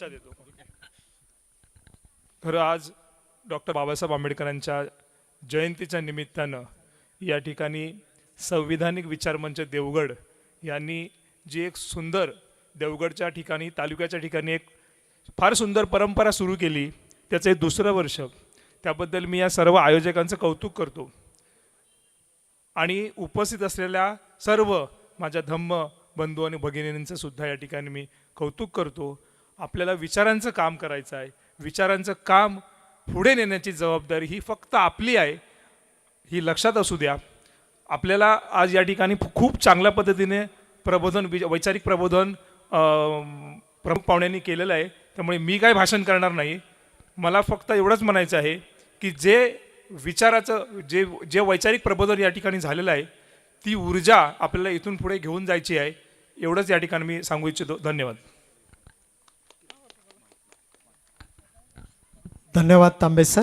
शुभेच्छा देतो. खरं आज डॉक्टर बाबासाहेब आंबेडकरांच्या जयंतीच्या निमित्तानं या ठिकाणी संविधानिक विचारमंच देवगड यांनी जी एक सुंदर देवगडच्या ठिकाणी तालुक्याच्या ठिकाणी एक फार सुंदर परंपरा सुरू केली त्याचं हे दुसरं वर्ष. त्याबद्दल मी या सर्व आयोजकांचं कौतुक करतो. आणि उपस्थित असलेल्या सर्व माझ्या धम्म बंधू आणि भगिनींचं सुद्धा या ठिकाणी मी कौतुक करतो. आपल्याला विचारांचं काम करायचं आहे. विचारांचं काम पुढे नेण्याची जबाबदारी ही फक्त आपली आहे ही लक्षात असू द्या. आपल्याला आज या ठिकाणी खूप चांगल्या पद्धतीने प्रबोधन वि- वैचारिक प्रबोधन प्रमुख पाहुण्यांनी केलेलं आहे. त्यामुळे मी काय भाषण करणार नाही. मला फक्त एवढंच म्हणायचं आहे की जे विचाराचं जे जे वैचारिक प्रबोधन या ठिकाणी झालेलं आहे ती ऊर्जा आपल्याला इथून पुढे घेऊन जायची आहे. एवढंच या ठिकाणी मी सांगू इच्छितो. धन्यवाद. धन्यवाद तांबे सर.